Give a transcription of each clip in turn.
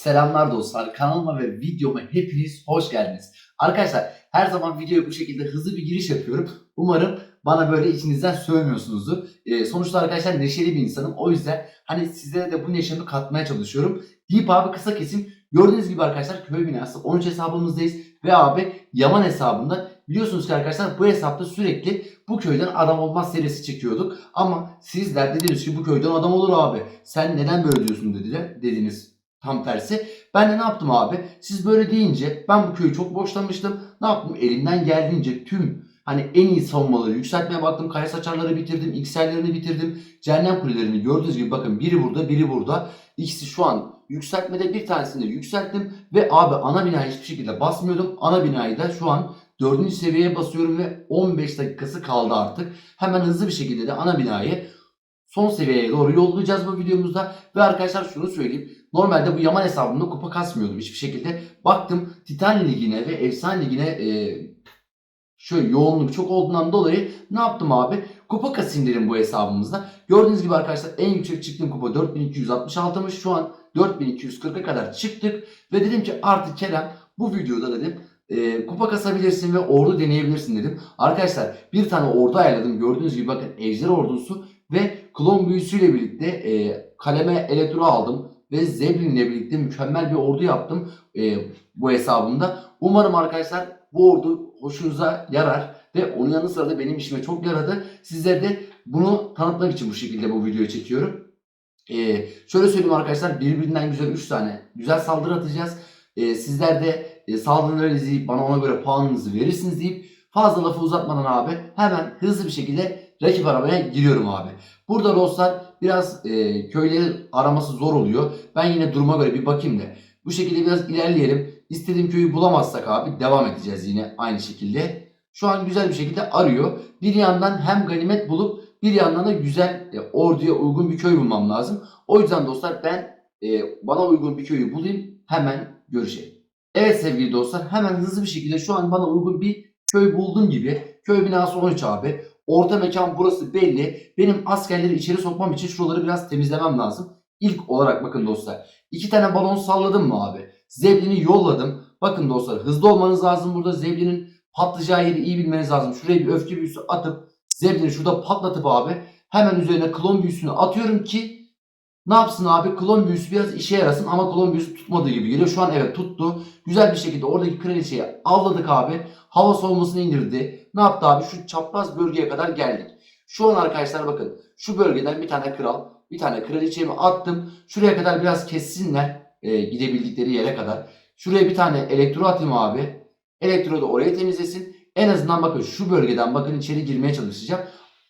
Selamlar dostlar. Kanalıma ve videoma hepiniz hoş geldiniz. Arkadaşlar her zaman videoya bu şekilde hızlı bir giriş yapıyorum. Umarım bana böyle içinizden sövmüyorsunuzdur. Ee, sonuçta arkadaşlar neşeli bir insanım. O yüzden hani sizlere de bu neşemi katmaya çalışıyorum. Deyip abi kısa kesim. Gördüğünüz gibi arkadaşlar köy binası 13 hesabımızdayız. Ve abi Yaman hesabında biliyorsunuz ki arkadaşlar bu hesapta sürekli bu köyden adam olmaz serisi çekiyorduk. Ama sizler dediniz ki bu köyden adam olur abi. Sen neden böyle diyorsun dediler, dediniz tam tersi. Ben de ne yaptım abi? Siz böyle deyince ben bu köyü çok boşlamıştım. Ne yaptım? Elimden geldiğince tüm hani en iyi savunmaları yükseltmeye baktım. Kaya saçarları bitirdim. XL'lerini bitirdim. Cehennem kulelerini gördüğünüz gibi bakın biri burada biri burada. İkisi şu an yükseltmede bir tanesini yükselttim. Ve abi ana binaya hiçbir şekilde basmıyordum. Ana binayı da şu an 4. seviyeye basıyorum ve 15 dakikası kaldı artık. Hemen hızlı bir şekilde de ana binayı son seviyeye doğru yollayacağız bu videomuzda. Ve arkadaşlar şunu söyleyeyim. Normalde bu Yaman hesabımda kupa kasmıyordum hiçbir şekilde. Baktım Titan Ligi'ne ve Efsane Ligi'ne e, şöyle yoğunluk çok olduğundan dolayı ne yaptım abi? Kupa kasayım dedim bu hesabımızda. Gördüğünüz gibi arkadaşlar en yüksek çıktığım kupa 4266'mış. Şu an 4240'a kadar çıktık. Ve dedim ki artık Kerem bu videoda dedim e, kupa kasabilirsin ve ordu deneyebilirsin dedim. Arkadaşlar bir tane ordu ayarladım. Gördüğünüz gibi bakın ejder ordusu ve klon büyüsüyle birlikte e, kaleme elektro aldım ve Zeppelin ile birlikte mükemmel bir ordu yaptım e, bu hesabımda. Umarım arkadaşlar bu ordu hoşunuza yarar ve onun yanı sıra da benim işime çok yaradı. Sizlere de bunu tanıtmak için bu şekilde bu videoyu çekiyorum. E, şöyle söyleyeyim arkadaşlar birbirinden güzel 3 tane güzel saldırı atacağız. E, sizler de e, saldırıları izleyip bana ona göre puanınızı verirsiniz deyip fazla lafı uzatmadan abi hemen hızlı bir şekilde rakip arabaya giriyorum abi. Burada dostlar biraz e, köyleri araması zor oluyor. Ben yine duruma göre bir bakayım da. Bu şekilde biraz ilerleyelim. İstediğim köyü bulamazsak abi devam edeceğiz yine aynı şekilde. Şu an güzel bir şekilde arıyor. Bir yandan hem ganimet bulup bir yandan da güzel e, orduya uygun bir köy bulmam lazım. O yüzden dostlar ben e, bana uygun bir köyü bulayım hemen görüşelim. Evet sevgili dostlar hemen hızlı bir şekilde şu an bana uygun bir köy buldum gibi. Köy binası 13 abi. Orta mekan burası belli. Benim askerleri içeri sokmam için şuraları biraz temizlemem lazım. İlk olarak bakın dostlar. iki tane balon salladım mı abi? Zevlini yolladım. Bakın dostlar hızlı olmanız lazım burada. Zevlinin patlayacağı yeri iyi bilmeniz lazım. Şuraya bir öfke büyüsü atıp Zevlini şurada patlatıp abi hemen üzerine klon büyüsünü atıyorum ki ne yapsın abi? Klon biraz işe yarasın ama klon tutmadığı gibi geliyor. Şu an evet tuttu. Güzel bir şekilde oradaki kraliçeyi avladık abi. Hava savunmasını indirdi. Ne yaptı abi? Şu çapraz bölgeye kadar geldik. Şu an arkadaşlar bakın. Şu bölgeden bir tane kral, bir tane kraliçemi attım. Şuraya kadar biraz kessinler. e, gidebildikleri yere kadar. Şuraya bir tane elektro atayım abi. Elektro da orayı temizlesin. En azından bakın şu bölgeden bakın içeri girmeye çalışacağım.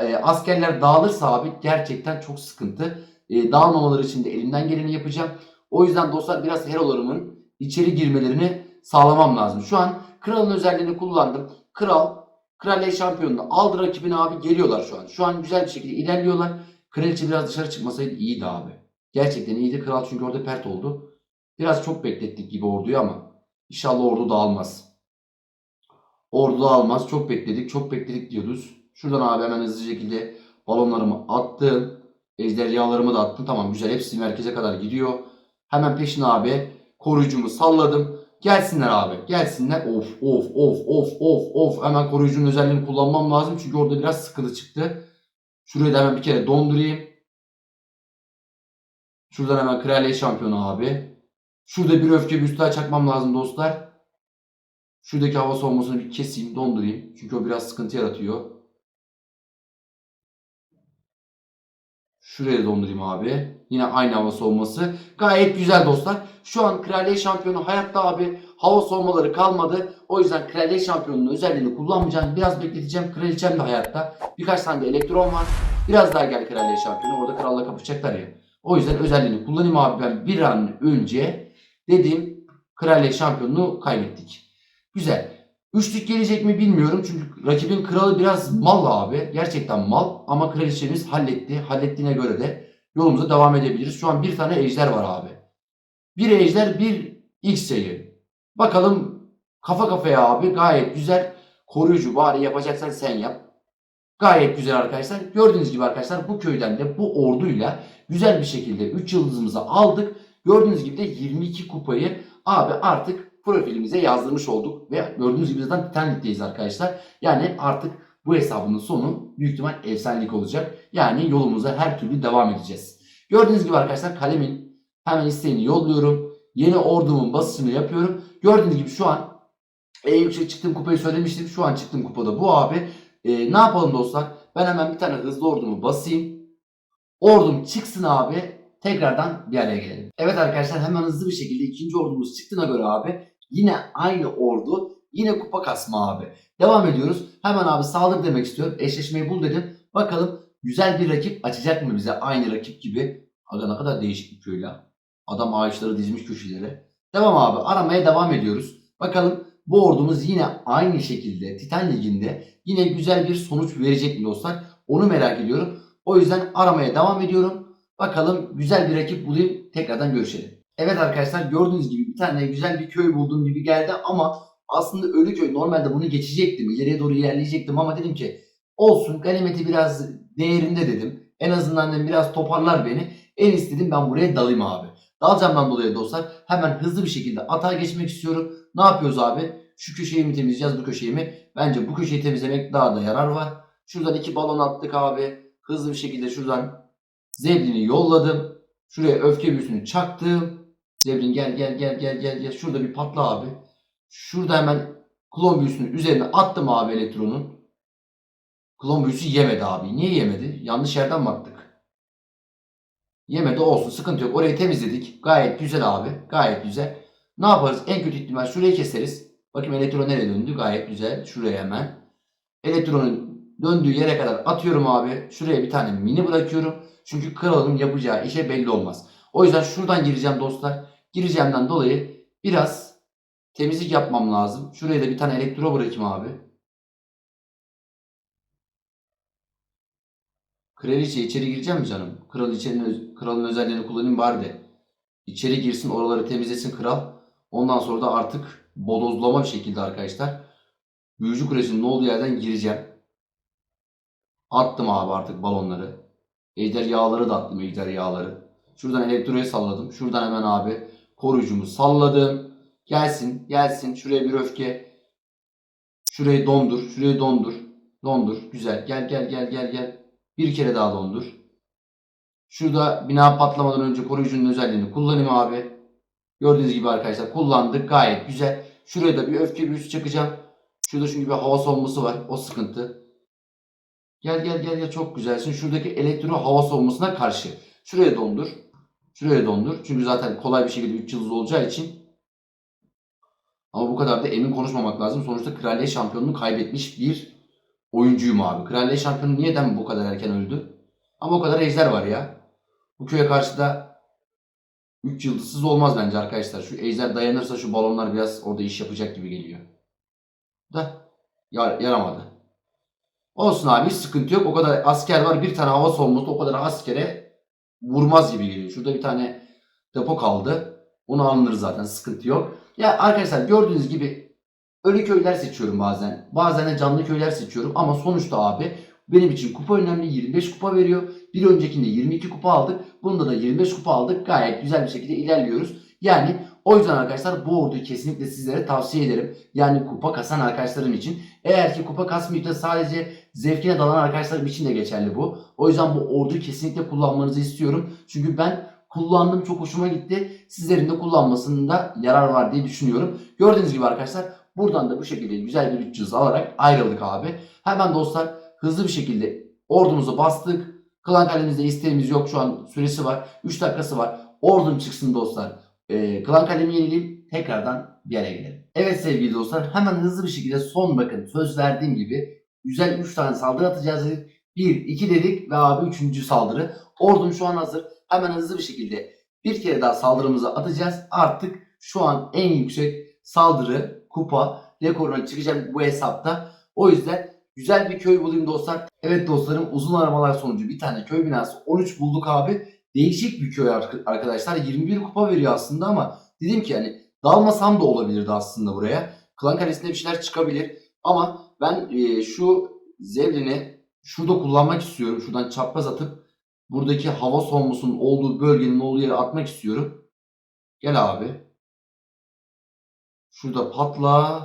E, askerler dağılırsa abi gerçekten çok sıkıntı. E, dağılmamaları için de elimden geleni yapacağım. O yüzden dostlar biraz herolarımın içeri girmelerini sağlamam lazım. Şu an kralın özelliğini kullandım. Kral, kraliye şampiyonunu aldı rakibini abi geliyorlar şu an. Şu an güzel bir şekilde ilerliyorlar. Kraliçe biraz dışarı çıkmasaydı iyiydi abi. Gerçekten iyiydi. Kral çünkü orada pert oldu. Biraz çok beklettik gibi orduyu ama inşallah ordu dağılmaz. Ordu dağılmaz. Çok bekledik. Çok bekledik diyoruz. Şuradan abi hemen hızlı şekilde balonlarımı attım. Ejderhalarımı da attım. Tamam güzel. Hepsi merkeze kadar gidiyor. Hemen peşine abi koruyucumu salladım. Gelsinler abi. Gelsinler. Of of of of of of. Hemen koruyucunun özelliğini kullanmam lazım. Çünkü orada biraz sıkıntı çıktı. Şurayı da hemen bir kere dondurayım. Şuradan hemen kraliye şampiyonu abi. Şurada bir öfke daha çakmam lazım dostlar. Şuradaki hava soğumasını bir keseyim, dondurayım. Çünkü o biraz sıkıntı yaratıyor. Şuraya dondurayım abi. Yine aynı hava soğuması. Gayet güzel dostlar. Şu an kraliye şampiyonu hayatta abi. Hava soğumaları kalmadı. O yüzden kraliye şampiyonunun özelliğini kullanmayacağım. Biraz bekleteceğim. Kraliçem de hayatta. Birkaç tane de elektron var. Biraz daha gel kraliye şampiyonu. Orada kralla kapışacaklar ya. O yüzden özelliğini kullanayım abi. Ben bir an önce dediğim kraliye şampiyonunu kaybettik. Güzel. Üçlük gelecek mi bilmiyorum. Çünkü rakibin kralı biraz mal abi. Gerçekten mal. Ama kraliçemiz halletti. Hallettiğine göre de yolumuza devam edebiliriz. Şu an bir tane ejder var abi. Bir ejder bir X yayı. Bakalım kafa kafaya abi. Gayet güzel. Koruyucu bari yapacaksan sen yap. Gayet güzel arkadaşlar. Gördüğünüz gibi arkadaşlar bu köyden de bu orduyla güzel bir şekilde 3 yıldızımızı aldık. Gördüğünüz gibi de 22 kupayı abi artık profilimize yazdırmış olduk. Ve gördüğünüz gibi zaten Titanic'teyiz arkadaşlar. Yani artık bu hesabın sonu büyük ihtimal efsanelik olacak. Yani yolumuza her türlü devam edeceğiz. Gördüğünüz gibi arkadaşlar kalemin hemen isteğini yolluyorum. Yeni ordumun basışını yapıyorum. Gördüğünüz gibi şu an en yüksek çıktığım kupayı söylemiştim. Şu an çıktığım kupada bu abi. Ee, ne yapalım dostlar? Ben hemen bir tane hızlı ordumu basayım. Ordum çıksın abi. Tekrardan bir araya gelelim. Evet arkadaşlar hemen hızlı bir şekilde ikinci ordumuz çıktığına göre abi yine aynı ordu yine kupa kasma abi. Devam ediyoruz. Hemen abi saldır demek istiyorum. Eşleşmeyi bul dedim. Bakalım güzel bir rakip açacak mı bize aynı rakip gibi. Aga ne kadar değişik bir köy. Adam ağaçları dizmiş köşelere. Devam abi aramaya devam ediyoruz. Bakalım bu ordumuz yine aynı şekilde Titan Ligi'nde yine güzel bir sonuç verecek mi dostlar? Onu merak ediyorum. O yüzden aramaya devam ediyorum. Bakalım güzel bir rakip bulayım. Tekrardan görüşelim. Evet arkadaşlar gördüğünüz gibi bir tane güzel bir köy bulduğum gibi geldi ama aslında ölü köy normalde bunu geçecektim. İleriye doğru ilerleyecektim ama dedim ki olsun ganimeti biraz değerinde dedim. En azından dedim biraz toparlar beni. En istedim ben buraya dalayım abi. Dalacağımdan dolayı dostlar hemen hızlı bir şekilde atağa geçmek istiyorum. Ne yapıyoruz abi? Şu köşeyi mi temizleyeceğiz bu köşeyi mi? Bence bu köşeyi temizlemek daha da yarar var. Şuradan iki balon attık abi. Hızlı bir şekilde şuradan Zebrin'i yolladım. Şuraya öfke büyüsünü çaktım. Zebrin gel gel gel gel gel gel. Şurada bir patla abi. Şurada hemen klon büyüsünün üzerine attım abi elektronun. Klon büyüsü yemedi abi. Niye yemedi? Yanlış yerden mi attık? Yemedi olsun sıkıntı yok. Orayı temizledik. Gayet güzel abi. Gayet güzel. Ne yaparız? En kötü ihtimal şurayı keseriz. Bakayım elektron nereye döndü? Gayet güzel. Şuraya hemen. Elektronun döndüğü yere kadar atıyorum abi. Şuraya bir tane mini bırakıyorum. Çünkü kralın yapacağı işe belli olmaz. O yüzden şuradan gireceğim dostlar. Gireceğimden dolayı biraz temizlik yapmam lazım. Şuraya da bir tane elektro bırakayım abi. Kraliçe içeri gireceğim mi canım? Kral içerinin, kralın özelliğini kullanayım bari de. İçeri girsin oraları temizlesin kral. Ondan sonra da artık bodozlama bir şekilde arkadaşlar. Büyücü kulesinin olduğu yerden gireceğim. Attım abi artık balonları. Ejder yağları da attım ejder yağları. Şuradan elektroyu salladım. Şuradan hemen abi koruyucumu salladım. Gelsin gelsin şuraya bir öfke. Şurayı dondur. Şurayı dondur. Dondur. Güzel. Gel gel gel gel gel. Bir kere daha dondur. Şurada bina patlamadan önce koruyucunun özelliğini kullanayım abi. Gördüğünüz gibi arkadaşlar kullandık. Gayet güzel. Şuraya da bir öfke büyüsü çakacağım. Şurada çünkü bir hava soğuması var. O sıkıntı. Gel gel gel gel çok güzelsin. Şuradaki elektro hava soğumasına karşı. Şuraya dondur. Şuraya dondur. Çünkü zaten kolay bir şekilde 3 yıldız olacağı için. Ama bu kadar da emin konuşmamak lazım. Sonuçta kraliyet şampiyonluğunu kaybetmiş bir oyuncuyum abi. Kraliyet şampiyonu niyeden bu kadar erken öldü? Ama o kadar ejder var ya. Bu köye karşı da 3 yıldızsız olmaz bence arkadaşlar. Şu ejder dayanırsa şu balonlar biraz orada iş yapacak gibi geliyor. Da yar- yaramadı. Olsun abi hiç sıkıntı yok. O kadar asker var. Bir tane hava savunması o kadar askere vurmaz gibi geliyor. Şurada bir tane depo kaldı. Onu alınır zaten sıkıntı yok. Ya arkadaşlar gördüğünüz gibi ölü köyler seçiyorum bazen. Bazen de canlı köyler seçiyorum. Ama sonuçta abi benim için kupa önemli. 25 kupa veriyor. Bir öncekinde 22 kupa aldık. Bunda da 25 kupa aldık. Gayet güzel bir şekilde ilerliyoruz. Yani o yüzden arkadaşlar bu orduyu kesinlikle sizlere tavsiye ederim. Yani kupa kasan arkadaşlarım için. Eğer ki kupa kasmayıp da sadece zevkine dalan arkadaşlarım için de geçerli bu. O yüzden bu orduyu kesinlikle kullanmanızı istiyorum. Çünkü ben kullandım çok hoşuma gitti. Sizlerin de kullanmasında yarar var diye düşünüyorum. Gördüğünüz gibi arkadaşlar buradan da bu şekilde güzel bir 300 alarak ayrıldık abi. Hemen dostlar hızlı bir şekilde ordumuzu bastık. Klan kalemizde isteğimiz yok şu an süresi var. 3 dakikası var. Ordum çıksın dostlar. Ee, klan kalemi yenileyim. Tekrardan bir araya gelelim. Evet sevgili dostlar hemen hızlı bir şekilde son bakın söz verdiğim gibi güzel 3 tane saldırı atacağız dedik. 1, 2 dedik ve abi 3. saldırı. Ordum şu an hazır. Hemen hızlı bir şekilde bir kere daha saldırımızı atacağız. Artık şu an en yüksek saldırı, kupa, rekoruna çıkacağım bu hesapta. O yüzden güzel bir köy bulayım dostlar. Evet dostlarım uzun aramalar sonucu bir tane köy binası 13 bulduk abi. Değişik bir köy ar- arkadaşlar. 21 kupa veriyor aslında ama dedim ki hani dalmasam da olabilirdi aslında buraya. Klan kalesinde bir şeyler çıkabilir. Ama ben e, şu zevrini şurada kullanmak istiyorum. Şuradan çapraz atıp buradaki hava soğumusunun olduğu bölgenin olduğu yere atmak istiyorum. Gel abi. Şurada patla.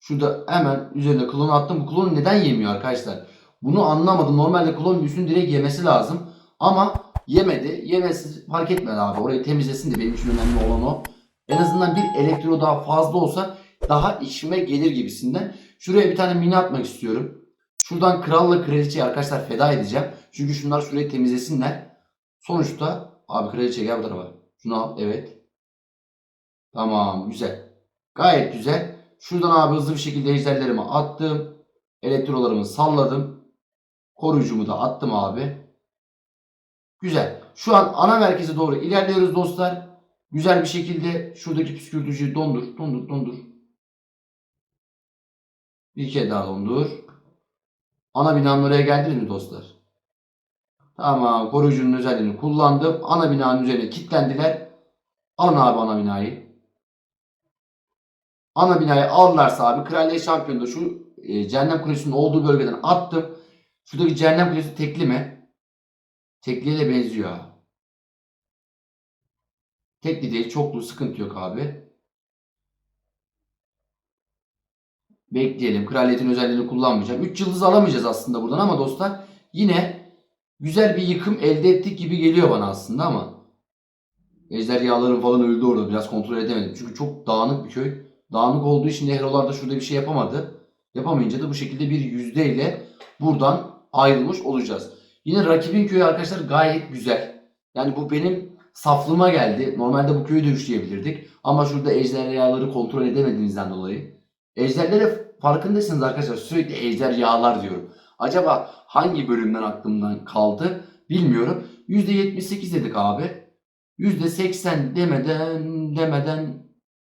Şurada hemen üzerine klon attım. Bu klon neden yemiyor arkadaşlar? Bunu anlamadım. Normalde klon büyüsünü direkt yemesi lazım. Ama yemedi. Yemesi fark etmedi abi. Orayı temizlesin de benim için önemli olan o. En azından bir elektro daha fazla olsa daha işime gelir gibisinden. Şuraya bir tane mini atmak istiyorum. Şuradan kralla kraliçeyi arkadaşlar feda edeceğim. Çünkü şunlar şurayı temizlesinler. Sonuçta abi kraliçe gel bu tarafa. Şunu al. Evet. Tamam. Güzel. Gayet güzel. Şuradan abi hızlı bir şekilde ejderlerimi attım. Elektrolarımı salladım. Koruyucumu da attım abi. Güzel. Şu an ana merkeze doğru ilerliyoruz dostlar. Güzel bir şekilde şuradaki püskürtücüyü dondur. Dondur. Dondur. Bir kere daha dondur. Ana binanın oraya geldiniz mi dostlar? Tamam. Koruyucunun özelliğini kullandım. Ana binanın üzerine kilitlendiler. Alın abi ana binayı. Ana binayı alırlarsa abi Kraliyet Şampiyon'da şu e, Cehennem Kulesi'nin olduğu bölgeden attım. Şuradaki Cehennem Kulesi tekli mi? Tekliye de benziyor. Tekli değil çoklu sıkıntı yok abi. Bekleyelim. Kraliyetin özelliğini kullanmayacağım. 3 yıldız alamayacağız aslında buradan ama dostlar yine güzel bir yıkım elde ettik gibi geliyor bana aslında ama ejderhaların falan öldü orada. Biraz kontrol edemedim. Çünkü çok dağınık bir köy. Dağınık olduğu için de herolar da şurada bir şey yapamadı. Yapamayınca da bu şekilde bir yüzdeyle buradan ayrılmış olacağız. Yine rakibin köyü arkadaşlar gayet güzel. Yani bu benim saflığıma geldi. Normalde bu köyü de. Ama şurada ejderhaları kontrol edemediğimizden dolayı. Ejderlere farkındaysanız arkadaşlar sürekli ejderhalar diyorum. Acaba hangi bölümden aklımdan kaldı bilmiyorum. %78 dedik abi. %80 demeden demeden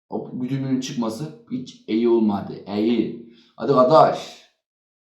o güdümünün çıkması hiç iyi olmadı. İyi. Hadi kardeş.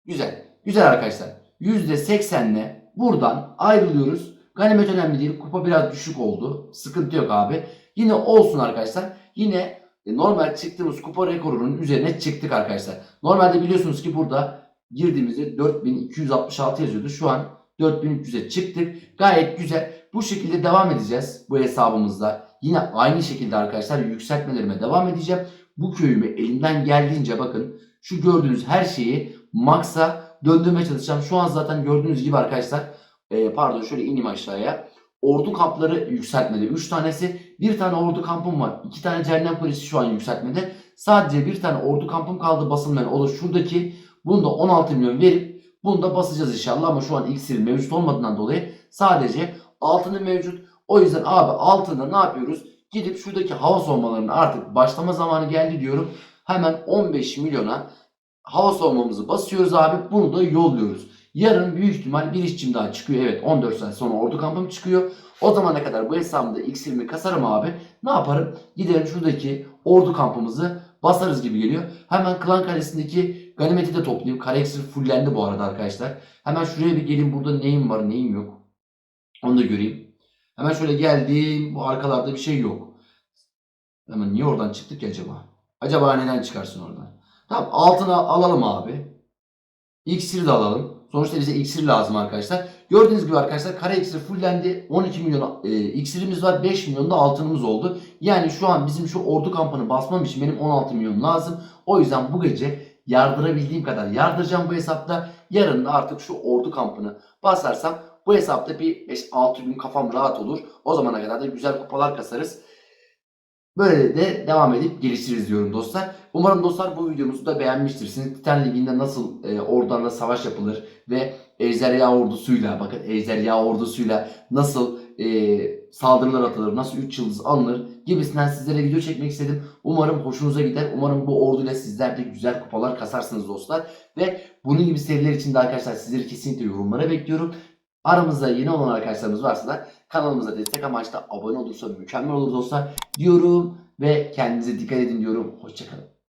Güzel. Güzel arkadaşlar. %80'le buradan ayrılıyoruz. Ganimet önemli değil. Kupa biraz düşük oldu. Sıkıntı yok abi. Yine olsun arkadaşlar. Yine e, normal çıktığımız kupa rekorunun üzerine çıktık arkadaşlar. Normalde biliyorsunuz ki burada girdiğimizde 4266 yazıyordu. Şu an 4300'e çıktık. Gayet güzel. Bu şekilde devam edeceğiz bu hesabımızda. Yine aynı şekilde arkadaşlar yükseltmelerime devam edeceğim. Bu köyümü elimden geldiğince bakın şu gördüğünüz her şeyi maksa döndürmeye çalışacağım. Şu an zaten gördüğünüz gibi arkadaşlar e, pardon şöyle ineyim aşağıya. Ordu kampları yükseltmede. 3 tanesi. Bir tane ordu kampım var. 2 tane cehennem polisi şu an yükseltmede. Sadece bir tane ordu kampım kaldı basılmayan. O da şuradaki. Bunu da 16 milyon verip bunu da basacağız inşallah. Ama şu an iksir mevcut olmadığından dolayı sadece altını mevcut. O yüzden abi altında ne yapıyoruz? Gidip şuradaki hava soğumalarının artık başlama zamanı geldi diyorum. Hemen 15 milyona hava soğumamızı basıyoruz abi. Bunu da yolluyoruz. Yarın büyük ihtimal bir işçim daha çıkıyor. Evet 14 saat sonra ordu kampım çıkıyor. O zamana kadar bu hesabımda iksirimi kasarım abi. Ne yaparım? Giderim şuradaki ordu kampımızı basarız gibi geliyor. Hemen klan kalesindeki ganimeti de toplayayım. Kare iksir fullendi bu arada arkadaşlar. Hemen şuraya bir geleyim. Burada neyim var neyim yok. Onu da göreyim. Hemen şöyle geldim. Bu arkalarda bir şey yok. Hemen niye oradan çıktık ki acaba? Acaba neden çıkarsın oradan? Tamam altına alalım abi. İksiri de alalım. Sonuçta bize iksir lazım arkadaşlar. Gördüğünüz gibi arkadaşlar kare iksir fullendi. 12 milyon e, iksirimiz var. 5 milyon da altınımız oldu. Yani şu an bizim şu ordu kampını basmam için benim 16 milyon lazım. O yüzden bu gece yardırabildiğim kadar yardıracağım bu hesapta. Yarın da artık şu ordu kampını basarsam bu hesapta bir 5-6 gün kafam rahat olur. O zamana kadar da güzel kupalar kasarız. Böyle de devam edip geliştiririz diyorum dostlar. Umarım dostlar bu videomuzu da beğenmiştirsiniz. Titan Ligi'nde nasıl e, ordularla savaş yapılır ve ejderha ordusuyla bakın ejderha ordusuyla nasıl e, saldırılar atılır, nasıl 3 yıldız alınır gibisinden sizlere video çekmek istedim. Umarım hoşunuza gider. Umarım bu orduyla sizler de güzel kupalar kasarsınız dostlar. Ve bunun gibi seriler için de arkadaşlar sizleri kesinlikle yorumlara bekliyorum. Aramızda yeni olan arkadaşlarımız varsa da kanalımıza destek amaçlı abone olursa mükemmel olur dostlar diyorum ve kendinize dikkat edin diyorum. Hoşçakalın.